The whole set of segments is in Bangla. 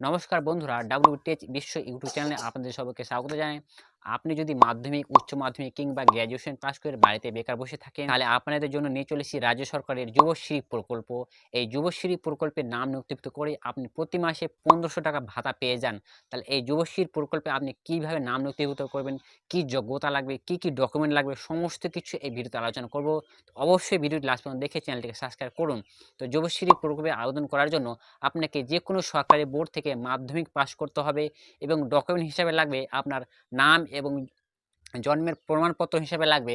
নমস্কার বন্ধুরা ডাব্লিউ টেচ বিশ্ব ইউটিউব চ্যানেলে আপনাদের সবাইকে স্বাগত জানাই। আপনি যদি মাধ্যমিক, উচ্চ মাধ্যমিক কিংবা গ্র্যাজুয়েশন পাস করে বাড়িতে বেকার বসে থাকেন, তাহলে আপনাদের জন্য নিয়ে চলেছি রাজ্য সরকারের যুবশ্রী প্রকল্প। এই যুবশ্রী প্রকল্পের নাম নথিভুক্ত করে আপনি প্রতি মাসে পনেরোশো টাকা ভাতা পেয়ে যান। তাহলে এই যুবশ্রী প্রকল্পে আপনি কীভাবে নাম নথিভুক্ত করবেন, কি যোগ্যতা লাগবে, কি কি ডকুমেন্ট লাগবে, সমস্ত কিছু এই ভিডিওতে আলোচনা করব। অবশ্যই ভিডিওটি লাস্ট পর্যন্ত দেখে চ্যানেলটিকে সাবস্ক্রাইব করুন। তো যুবশ্রী প্রকল্পে আবেদন করার জন্য আপনাকে যে কোনো সরকারি বোর্ড থেকে মাধ্যমিক পাস করতে হবে এবং ডকুমেন্ট হিসাবে লাগবে আপনার নাম এবং জন্মের প্রমাণপত্র হিসাবে লাগবে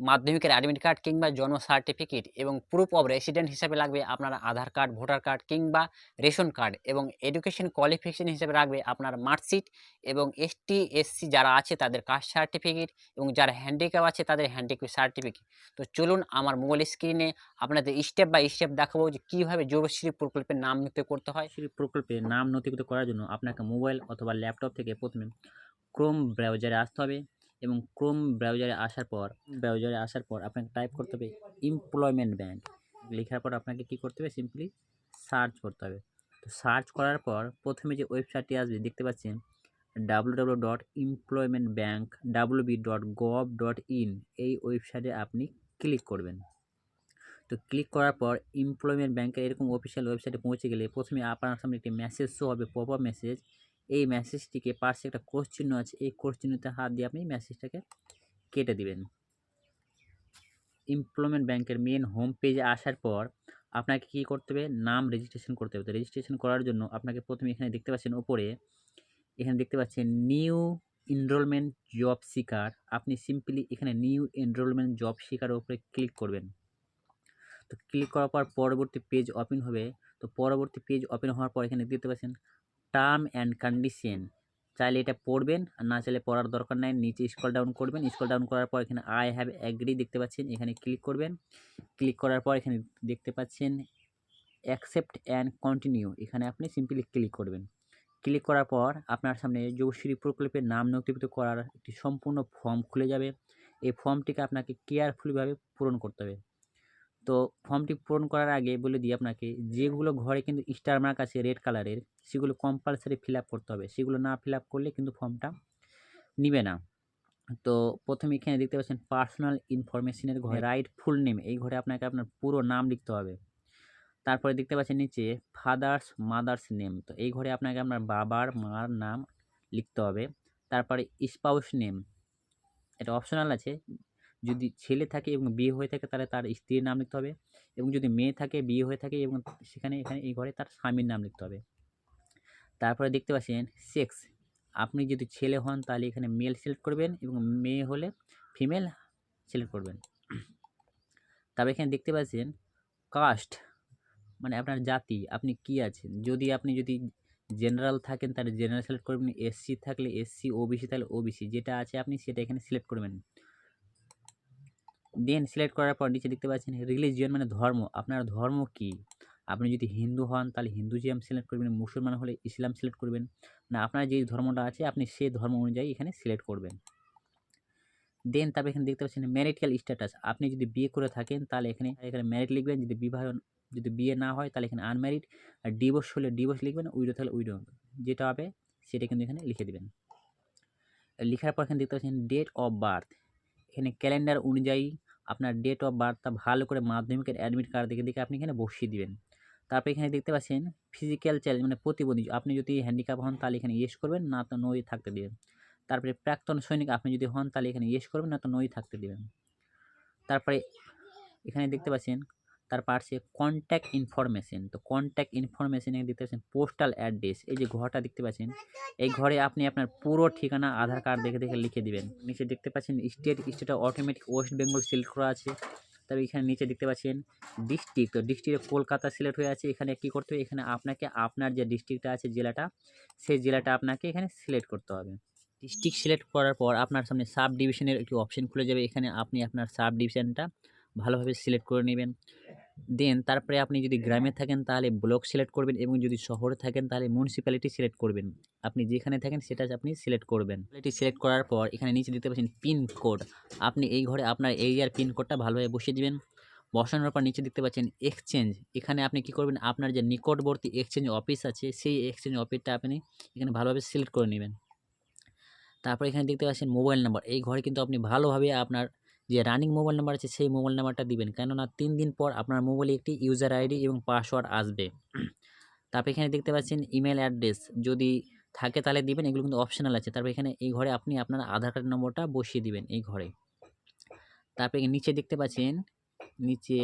মাধ্যমিকের অ্যাডমিট কার্ড কিংবা জন্ম সার্টিফিকেট এবং প্রুফ অফ রেসিডেন্ট হিসাবে লাগবে আপনার আধার কার্ড ভোটার কার্ড কিংবা রেশন কার্ড এবং এডুকেশন কোয়ালিফিকেশন হিসাবে লাগবে আপনার মার্কশিট এবং এসটি এসসি যারা আছে তাদের কাস্ট সার্টিফিকেট এবং যারা হ্যান্ডিক্যাপ আছে তাদের হ্যান্ডিক্যাপ সার্টিফিকেট তো চলুন আমার মোবাইল স্ক্রিনে আপনাদের স্টেপ বাই স্টেপ দেখাবো যে কীভাবে যুবশ্রী প্রকল্পে নাম নিতে করতে হয়। সেই প্রকল্পে নাম নথিভুক্ত করার জন্য আপনাকে মোবাইল অথবা ল্যাপটপ থেকে প্রথমে ক্রোম ব্রাউজারে আসতে হবে এবং ক্রোম ব্রাউজারে আসার পর ব্রাউজারে আসার পর আপনাকে টাইপ করতে হবে এমপ্লয়মেন্ট ব্যাংক লেখার পর আপনাকে কী করতে হবে? সিম্পলি সার্চ করতে হবে। তো সার্চ করার পর প্রথমে যে ওয়েবসাইটটি আসবে, দেখতে পাচ্ছেন? W W dot employment bank W B dot gov dot in এই ওয়েবসাইটে আপনি ক্লিক করবেন। তো ক্লিক করার পর এমপ্লয়মেন্ট ব্যাঙ্কের এরকম অফিসিয়াল ওয়েবসাইটে পৌঁছে গেলে প্রথমে আপনার সামনে একটি মেসেজ শো হবে পপ মেসেজ এই মেসেজটিকে পাশে একটা চিহ্ন আছে, এই চিহ্নতে হাত দিয়ে আপনি মেসেজটাকে কেটে দিবেন। এমপ্লয়মেন্ট ব্যাংকের মেন হোম পেজে আসার পর আপনাকে কী করতে হবে? নাম রেজিস্ট্রেশন করতে হবে। রেজিস্ট্রেশন করার জন্য আপনাকে প্রথমে এখানে দেখতে পাচ্ছেন ওপরে এখানে দেখতে পাচ্ছেন নিউ এনরোলমেন্ট জব সিকার আপনি সিম্পলি এখানে নিউ এনরোলমেন্ট জব শিকার উপরে ক্লিক করবেন। তো ক্লিক করার পর পরবর্তী পেজ ওপেন হবে। তো পরবর্তী পেজ ওপেন হওয়ার পর এখানে দেখতে পাচ্ছেন টার্ম অ্যান্ড কন্ডিশন চাইলে এটা পড়বেন, আর না চাইলে পড়ার দরকার নাই। নিচে স্কল ডাউন করবেন স্কল ডাউন করার পর এখানে আই হ্যাভ অ্যাগ্রি দেখতে পাচ্ছেন, এখানে ক্লিক করবেন। ক্লিক করার পর এখানে দেখতে পাচ্ছেন অ্যাকসেপ্ট অ্যান্ড কন্টিনিউ এখানে আপনি সিম্পলি ক্লিক করবেন। ক্লিক করার পর আপনার সামনে যুবশ্রী প্রকল্পের নাম নথিভুক্ত করার একটি সম্পূর্ণ ফর্ম খুলে যাবে। এই ফর্মটিকে আপনাকে কেয়ারফুলিভাবে পূরণ করতে হবে। তো ফর্মটি পূরণ করার আগে বলে দিই আপনাকে যেগুলো ঘরে কিন্তু স্টার মার্ক আছে রেড কালারের সেগুলো কম্পালসারি ফিল আপ করতে হবে। সেগুলো না ফিল আপ করলে কিন্তু ফর্মটা নিবে না। তো প্রথমে এখানে দেখতে পাচ্ছেন পার্সোনাল ইনফরমেশনের ঘরে রাইট ফুল নেম এই ঘরে আপনাকে আপনার পুরো নাম লিখতে হবে। তারপরে দেখতে পাচ্ছেন নিচে ফাদার্স মাদার্স নেম তো এই ঘরে আপনাকে আপনার বাবার মার নাম লিখতে হবে। তারপরে স্পাউস নেম এটা অপশনাল আছে। যদি ছেলে থাকে এবং বিয়ে হয়ে থাকে তাহলে তার স্ত্রীর নাম লিখতে হবে এবং যদি মেয়ে থাকে, বিয়ে হয়ে থাকে এবং সেখানে, এখানে এই ঘরে তার স্বামীর নাম লিখতে হবে। তারপরে দেখতে পাচ্ছেন সেক্স আপনি যদি ছেলে হন তাহলে এখানে মেল সিলেক্ট করবেন এবং মেয়ে হলে ফিমেল সিলেক্ট করবেন। তারপরে এখানে দেখতে পাচ্ছেন কাস্ট মানে আপনার জাতি, আপনি কি আছেন? যদি আপনি যদি জেনারেল থাকেন তাহলে জেনারেল সিলেক্ট করবেন এসসি থাকলে এসসি ওবিসি তাহলে ওবিসি যেটা আছে আপনি সেটা এখানে সিলেক্ট করবেন। দেন সিলেক্ট করার পর নিচে দেখতে পাচ্ছেন রিলিজিয়ন মানে ধর্ম। আপনার ধর্ম কি? আপনি যদি হিন্দু হন, তাহলে হিন্দুজিয়াম সিলেক্ট করবেন, মুসলমান হলে ইসলাম সিলেক্ট করবেন। না, আপনার যেই ধর্মটা আছে, আপনি সে ধর্ম অনুযায়ী এখানে সিলেক্ট করবেন। দেন তারপরে এখানে দেখতে পাচ্ছেন ম্যারিটাল স্ট্যাটাস আপনি যদি বিয়ে করে থাকেন, তাহলে এখানে এখানে ম্যারিড লিখবেন। যদি বিবাহ, যদি বিয়ে না হয়, তাহলে এখানে আনম্যারিড আর ডিভোর্স হলে ডিভোর্স লিখবেন, উইডো তাহলে উইডো। যেটা হবে, সেটা কিন্তু এখানে লিখে দেবেন। লেখার পর এখানে দেখতে পাচ্ছেন ডেট অফ বার্থ এখানে ক্যালেন্ডার অনুযায়ী আপনার ডেট অফ বার্থটা ভালো করে মাধ্যমিকের অ্যাডমিট কার্ড দেখে দেখে আপনি এখানে বসিয়ে দেবেন। তারপরে এখানে দেখতে পাচ্ছেন ফিজিক্যাল চ্যালেঞ্জ মানে প্রতিবন্ধী, আপনি যদি হ্যান্ডিক্যাপ হন তাহলে এখানে ইয়েস করবেন, না তো নই থাকতে দেবেন। তারপরে প্রাক্তন সৈনিক আপনি যদি হন তাহলে এখানে ইয়েস করবেন, না তো নই থাকতে দেবেন। তারপরে এখানে দেখতে পাচ্ছেন তার পাশে কন্ট্যাক্ট ইনফরমেশন তো কন্ট্যাক্ট ইনফরমেশন দেখতে পাচ্ছেন পোস্টাল অ্যাড্রেস এই যে ঘরটা দেখতে পাচ্ছেন, এই ঘরে আপনি আপনার পুরো ঠিকানা, আধার কার্ড দেখে দেখে লিখে দিবেন। নিচে দেখতে পাচ্ছেন স্টেট স্টেটটা অটোমেটিক ওয়েস্ট বেঙ্গল সিলেক্ট করা আছে। তবে এখানে নিচে দেখতে পাচ্ছেন ডিস্ট্রিক্ট তো ডিস্ট্রিক্টে কলকাতা সিলেক্ট হয়ে আছে। এখানে কী করতে হবে? এখানে আপনাকে আপনার যে ডিস্ট্রিক্টটা আছে, জেলাটা, সেই জেলাটা আপনাকে এখানে সিলেক্ট করতে হবে। ডিস্ট্রিক্ট সিলেক্ট করার পর আপনার সামনে সাব ডিভিশনের একটি অপশন খুলে যাবে। এখানে আপনি আপনার সাব ডিভিশনটা ভালোভাবে সিলেক্ট করে নেবেন। দেন তারপরে আপনি যদি গ্রামে থাকেন তাহলে ব্লক সিলেক্ট করবেন এবং যদি শহরে থাকেন তাহলে মিউনিসিপ্যালিটি সিলেক্ট করবেন। আপনি যেখানে থাকেন সেটা আপনি সিলেক্ট করবেন। এটি সিলেক্ট করার পর এখানে নিচে দিতে পাচ্ছেন পিন কোড আপনি এই ঘরে আপনার এরিয়ার পিন কোডটা ভালোভাবে বসিয়ে দেবেন। বসানোর পর নিচে দেখতে পাচ্ছেন এক্সচেঞ্জ এখানে আপনি কি করবেন? আপনার যে নিকটবর্তী এক্সচেঞ্জ অফিস আছে, সেই এক্সচেঞ্জ অফিসটা আপনি এখানে ভালোভাবে সিলেক্ট করে নেবেন। তারপর এখানে দেখতে পাচ্ছেন মোবাইল নাম্বার এই ঘরে কিন্তু আপনি ভালোভাবে আপনার যে রানিং মোবাইল নাম্বার আছে, সেই মোবাইল নাম্বারটা দিবেন। কেননা তিন দিন পর আপনার মোবাইলে একটি ইউজার আইডি এবং পাসওয়ার্ড আসবে। তারপর এখানে দেখতে পাচ্ছেন ইমেল অ্যাড্রেস যদি থাকে তাহলে দিবেন, এগুলো কিন্তু অপশনাল আছে। তারপর এখানে এই ঘরে আপনি আপনার আধার কার্ড নম্বরটা বসিয়ে দিবেন এই ঘরে। তারপরে নিচে দেখতে পাচ্ছেন, নিচে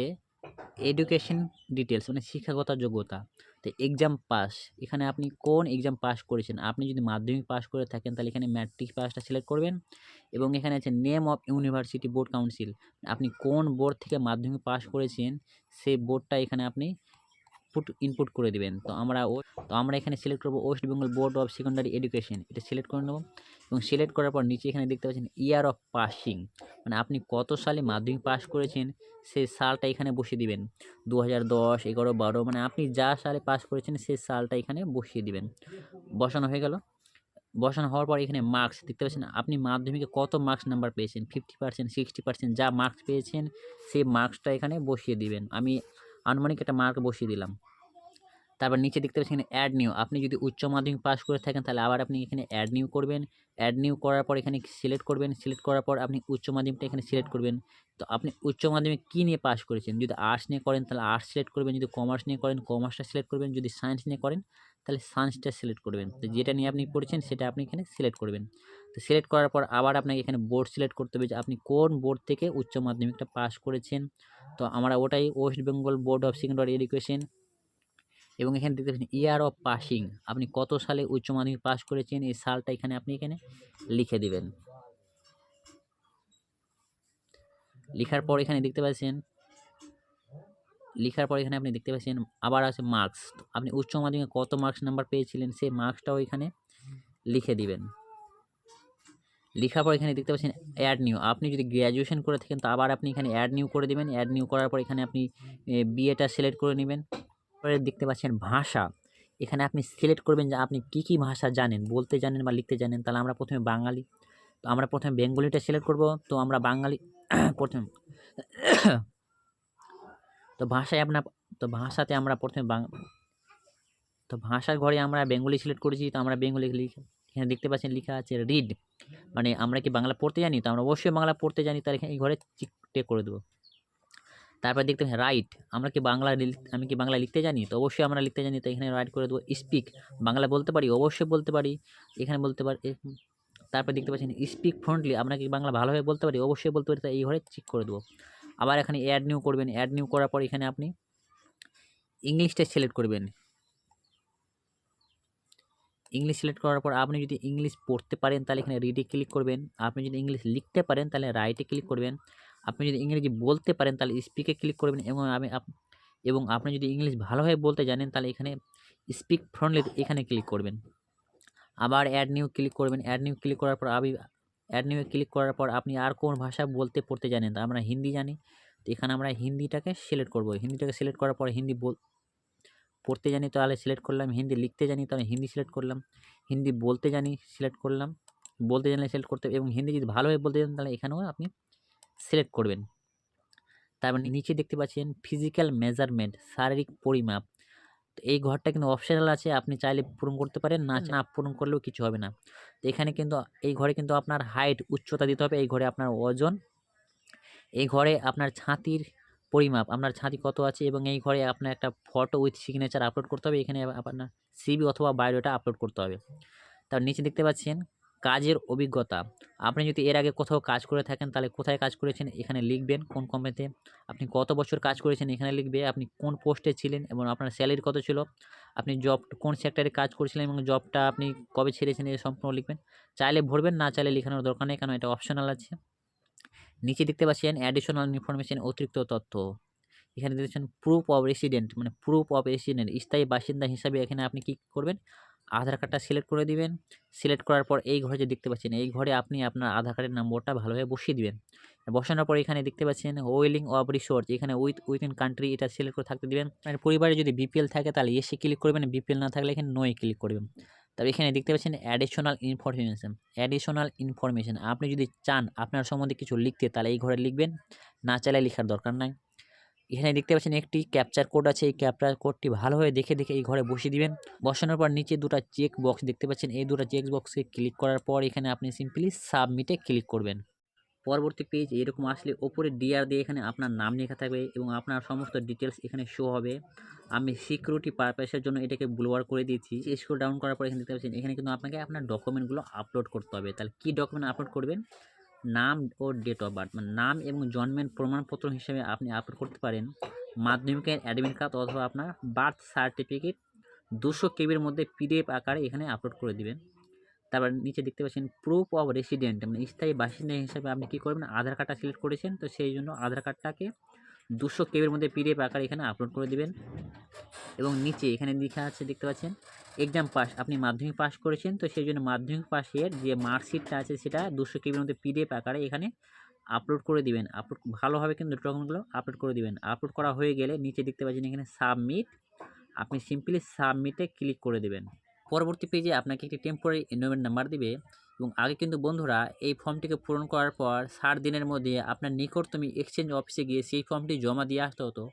এডুকেশন ডিটেলস মানে শিক্ষাগত যোগ্যতা। তো এক্সাম পাস এখানে আপনি কোন এক্সাম পাস করেছেন? আপনি যদি মাধ্যমিক পাস করে থাকেন, তাহলে এখানে ম্যাট্রিক পাসটা সিলেক্ট করবেন এবং এখানে আছে name of university board council আপনি কোন বোর্ড থেকে মাধ্যমিক পাস করেছেন, সেই বোর্ডটা এখানে আপনি পুট ইনপুট করে দেবেন। তো আমরা তো আমরা এখানে সিলেক্ট করব West Bengal board of secondary education এটা সিলেক্ট করে নেব। এবং সিলেক্ট করার পর নিচে এখানে দেখতে পাচ্ছেন ইয়ার অফ পাসিং মানে আপনি কত সালে মাধ্যমিক পাস করেছেন সেই সালটা এখানে বসিয়ে দিবেন। দু হাজার দশ, এগারো, বারো মানে আপনি যা সালে পাস করেছেন সেই সালটা এখানে বসিয়ে দিবেন। বসানো হয়ে গেল। বসানো হওয়ার পর এখানে মার্কস দেখতে পাচ্ছেন আপনি মাধ্যমিকে কত মার্কস নাম্বার পেয়েছেন? ফিফটি পার্সেন্ট সিক্সটি পার্সেন্ট যা মার্কস পেয়েছেন সেই মার্কসটা এখানে বসিয়ে দিবেন। আমি আনুমানিক একটা মার্ক বসিয়ে দিলাম। তারপর নিচে দেখতে পাচ্ছেন অ্যাড নিউ আপনি যদি উচ্চ মাধ্যমিক পাস করে থাকেন, তাহলে আবার আপনি এখানে অ্যাড নিউ করবেন। অ্যাড নিউ করার পর এখানে সিলেক্ট করবেন। সিলেক্ট করার পর আপনি উচ্চ মাধ্যমিকটা এখানে সিলেক্ট করবেন। তো আপনি উচ্চ মাধ্যমিক কী নিয়ে পাস করেছেন? যদি আর্টস নিয়ে করেন, তাহলে আর্টস সিলেক্ট করবেন। যদি কমার্স নিয়ে করেন কমার্সটা সিলেক্ট করবেন। যদি সায়েন্স নিয়ে করেন, তাহলে সায়েন্সটা সিলেক্ট করবেন। তো যেটা নিয়ে আপনি পড়েছেন, সেটা আপনি এখানে সিলেক্ট করবেন। তো সিলেক্ট করার পর আবার আপনাকে এখানে বোর্ড সিলেক্ট করতে হবে যে আপনি কোন বোর্ড থেকে উচ্চ মাধ্যমিকটা পাস করেছেন। তো আমরা ওটাই West Bengal board of secondary education এবং এখানে দেখতে পাচ্ছেন ইয়ার অফ পাসিং আপনি কত সালে উচ্চ মাধ্যমিক পাস করেছেন? এই সালটা এখানে আপনি এখানে লিখে দিবেন। লেখার পর এখানে দেখতে পাচ্ছেন, লেখার পর এখানে আপনি দেখতে পাচ্ছেন, আবার আছে মার্কস আপনি উচ্চ মাধ্যমিকে কত মার্কস নাম্বার পেয়েছিলেন সেই মার্কসটাও এখানে লিখে দিবেন। লেখার পর এখানে দেখতে পাচ্ছেন অ্যাড নিউ আপনি যদি গ্র্যাজুয়েশন করে থাকেন, তো আবার আপনি এখানে অ্যাড নিউ করে দেবেন। অ্যাড নিউ করার পর এখানে আপনি বিএটা সিলেক্ট করে নেবেন। তারপরে দেখতে পাচ্ছেন ভাষা। এখানে আপনি সিলেক্ট করবেন যে আপনি কী কী ভাষা জানেন, বলতে জানেন বা লিখতে জানেন, তাহলে আমরা প্রথমে বাঙালি, তো আমরা প্রথমে বেঙ্গলিটা সিলেক্ট করব, তো আমরা বাঙালি, প্রথম, তো ভাষায় আপনার তো ভাষাতে আমরা প্রথমে তো ভাষার ঘরে আমরা বেঙ্গলি সিলেক্ট করেছি, তো আমরা বেঙ্গলি লিখে, এখানে দেখতে পাচ্ছেন লেখা আছে রিড মানে আমরা কি বাংলা পড়তে জানি? তো আমরা অবশ্যই বাংলা পড়তে জানি তার এখানে এই ঘরে চিকটে করে দেবো। তারপর দেখতে পাচ্ছেন রাইট আমরা কি বাংলা আমি কি বাংলা লিখতে জানি? তো অবশ্যই আমরা লিখতে জানি, তো এখানে রাইট করে দেবো স্পিক বাংলা বলতে পারি? অবশ্যই বলতে পারি। এখানে বলতে পারি তারপর দেখতে পাচ্ছেন স্পিক ফ্রন্টলি আমরা কি বাংলা ভালোভাবে বলতে পারি? অবশ্যই বলতে পারি, তাই এই ঘরে চেক করে দেবো। আবার এখানে অ্যাড নিউ করবেন। অ্যাড নিউ করার পর এখানে আপনি ইংলিশটা সিলেক্ট করবেন। ইংলিশ সিলেক্ট করার পর আপনি যদি ইংলিশ পড়তে পারেন, তাহলে এখানে রিডে ক্লিক করবেন। আপনি যদি ইংলিশ লিখতে পারেন, তাহলে রাইটে ক্লিক করবেন। আপনি যদি ইংরেজি বলতে পারেন, তাহলে স্পিকে ক্লিক করবেন এবং আমি এবং আপনি যদি ইংলিশ ভালোভাবে বলতে জানেন, তাহলে এখানে স্পিক ফ্রন্টলি এখানে ক্লিক করবেন। আবার অ্যাড নিউ ক্লিক করবেন। অ্যাড নিউ ক্লিক করার পর আমি অ্যাড নিউ ক্লিক করার পর আপনি আর কোন ভাষা বলতে, পড়তে জানেন? তা আমরা হিন্দি জানি। তো এখানে আমরা হিন্দিটাকে সিলেক্ট করব। হিন্দিটাকে সিলেক্ট করার পর হিন্দি বল, পড়তে জানি, তাহলে সিলেক্ট করলাম। হিন্দি লিখতে জানি, তাহলে হিন্দি সিলেক্ট করলাম। হিন্দি বলতে জানি সিলেক্ট করলাম। বলতে জানলে সিলেক্ট করতে, এবং হিন্দি যদি ভালোভাবে বলতে জানেন, তাহলে এখানেও আপনি সিলেক্ট করবেন। তারপর নিচে দেখতে পাচ্ছেন ফিজিক্যাল মেজারমেন্ট শারীরিক পরিমাপ। তো এই ঘরটা কিন্তু অপশনাল আছে আপনি চাইলে পূরণ করতে পারেন না না পূরণ করলেও কিছু হবে না। তো এখানে কিন্তু এই ঘরে কিন্তু আপনার হাইট উচ্চতা দিতে হবে এই ঘরে আপনার ওজন এই ঘরে আপনার ছাতির পরিমাপ আপনার ছাতি কত আছে এবং এই ঘরে আপনার একটা ফটো উইথ সিগনেচার আপলোড করতে হবে এখানে আপনার সিবি অথবা বায়োডাটা আপলোড করতে হবে। তার নিচে দেখতে পাচ্ছেন কাজের অভিজ্ঞতা। আপনি যদি এর আগে কোথাও কাজ করে থাকেন, তাহলে কোথায় কাজ করেছেন এখানে লিখবেন, কোন কোম্পানিতে আপনি কত বছর কাজ করেছেন এখানে লিখবে, আপনি কোন পোস্টে ছিলেন এবং আপনার স্যালারি কত ছিল, আপনি জব কোন সেক্টরে কাজ করেছিলেন এবং জবটা আপনি কবে ছেড়েছেন এই সম্পূর্ণ লিখবেন। চাইলে ভরবেন, না চাইলে লেখানোর দরকার নেই, কারণ এটা অপশনাল আছে। নিচে দেখতে পাচ্ছেন অ্যাডিশনাল ইনফরমেশন অতিরিক্ত তথ্য। এখানে দেখছেন প্রুফ অফ রেসিডেন্ট মানে প্রুফ অফ রেসিডেন্ট স্থায়ী বাসিন্দা হিসাবে এখানে আপনি কী করবেন? আধার কার্ডটা সিলেক্ট করে দিবেন। সিলেক্ট করার পর এই ঘরে যে দেখতে পাচ্ছেন, এই ঘরে আপনি আপনার আধার কার্ডের নম্বরটা ভালোভাবে বসিয়ে দিবেন। বসানোর পর এখানে দেখতে পাচ্ছেন ওয়েলিং অফ রিসোর্স এখানে উইথ উইথিন কান্ট্রি এটা সিলেক্ট করে থাকতে দিবেন। আপনার পরিবারে যদি বিপিএল থাকে তাহলে এসে ক্লিক করবেন বিপিএল না থাকলে এখানে নয় ক্লিক করবেন। তবে এখানে দেখতে পাচ্ছেন অ্যাডিশনাল ইনফরমেশন অ্যাডিশনাল ইনফরমেশন আপনি যদি চান আপনার সম্বন্ধে কিছু লিখতে তাহলে এই ঘরে লিখবেন, না চাইলে লেখার দরকার নাই। এখানে দেখতে পাচ্ছেন একটি ক্যাপচার কোড আছে। এই ক্যাপচার কোডটি ভালোভাবে দেখে দেখে এই ঘরে বসিয়ে দিবেন। বসানোর পর নিচে দুটো চেক বক্স দেখতে পাচ্ছেন। এই দুটো চেক বক্সে ক্লিক করার পর এখানে আপনি সিম্পলি সাবমিটে ক্লিক করবেন। পরবর্তী পেজ এরকম আসলে ওপরে ডিআর দিয়ে এখানে আপনার নাম লেখা থাকবে এবং আপনার সমস্ত ডিটেলস এখানে শো হবে। আমি সিকিউরিটি পারপাসের জন্য এটাকে ব্লোয়ার করে দিয়েছি। স্ক্রল ডাউন করার পর এখানে দেখতে পাচ্ছেন, এখানে কিন্তু আপনাকে আপনার ডকুমেন্টগুলো আপলোড করতে হবে। তাহলে কী ডকুমেন্ট আপলোড করবেন? নাম ও ডেট অফ বার্থ মানে নাম এবং জন্মের প্রমাণপত্র হিসেবে আপনি আপলোড করতে পারেন। মাধ্যমিকের অ্যাডমিট কার্ড অথবা আপনার বার্থ সার্টিফিকেট দুশো কেবির মধ্যে পিডিএফ আকারে এখানে আপলোড করে দিবেন। তারপর নিচে দেখতে পাচ্ছেন প্রুফ অফ রেসিডেন্ট মানে স্থায়ী বাসিন্দা হিসাবে আপনি কী করবেন? আধার কার্ডটা সিলেক্ট করেছেন, তো সেই জন্য আধার কার্ডটাকে দুশো কেবির মধ্যে পিডিএফ আকারে এখানে আপলোড করে দিবেন। এবং নিচে এখানে লেখা আছে, দেখতে পাচ্ছেন এক্সাম পাস আপনি মাধ্যমিক পাস করেছেন, তো সেই জন্য মাধ্যমিক পাসের যে মার্কশিটটা আছে, সেটা দুশো কেবির মধ্যে পিডিএফ আকারে এখানে আপলোড করে দিবেন। আপলোড ভালোভাবে কিন্তু ডকুমেন্টগুলো আপলোড করে দিবেন। আপলোড করা হয়ে গেলে নিচে দেখতে পাচ্ছেন এখানে সাবমিট আপনি সিম্পলি সাবমিটে ক্লিক করে দেবেন। পরবর্তী পেজে আপনাকে একটি টেম্পোরারি এনরোলমেন্ট নাম্বার দিবে। এবং আগে কিন্তু বন্ধুরা এই ফর্মটিকে পূরণ করার পর ষাট দিনের মধ্যে আপনার নিকটতম এক্সচেঞ্জ অফিসে গিয়ে সেই ফর্মটি জমা দিয়ে আসতে হতো।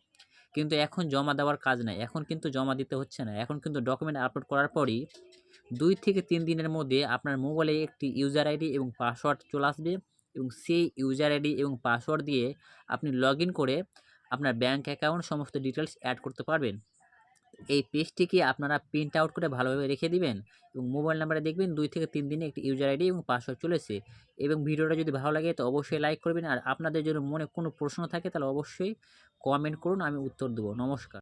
কিন্তু এখন জমা দেওয়ার কাজ নাই। এখন কিন্তু জমা দিতে হচ্ছে না। এখন কিন্তু ডকুমেন্ট আপলোড করার পরই দুই থেকে তিন দিনের মধ্যে আপনার মোবাইলে একটি ইউজার আইডি এবং পাসওয়ার্ড চলে আসবে এবং সেই ইউজার আইডি এবং পাসওয়ার্ড দিয়ে আপনি লগ করে আপনার ব্যাঙ্ক অ্যাকাউন্ট সমস্ত ডিটেলস অ্যাড করতে পারবেন। এই পেজটিকে আপনারা প্রিন্ট আউট করে ভালোভাবে রেখে দিবেন এবং মোবাইল নাম্বারে দেখবেন দুই থেকে তিন দিনে একটি ইউজার আইডি এবং পাসওয়ার্ড চলেছে এবং ভিডিওটা যদি ভালো লাগে তো অবশ্যই লাইক করবেন আর আপনাদের যদি মনে কোনো প্রশ্ন থাকে তাহলে অবশ্যই কমেন্ট করুন, আমি উত্তর দেবো। নমস্কার।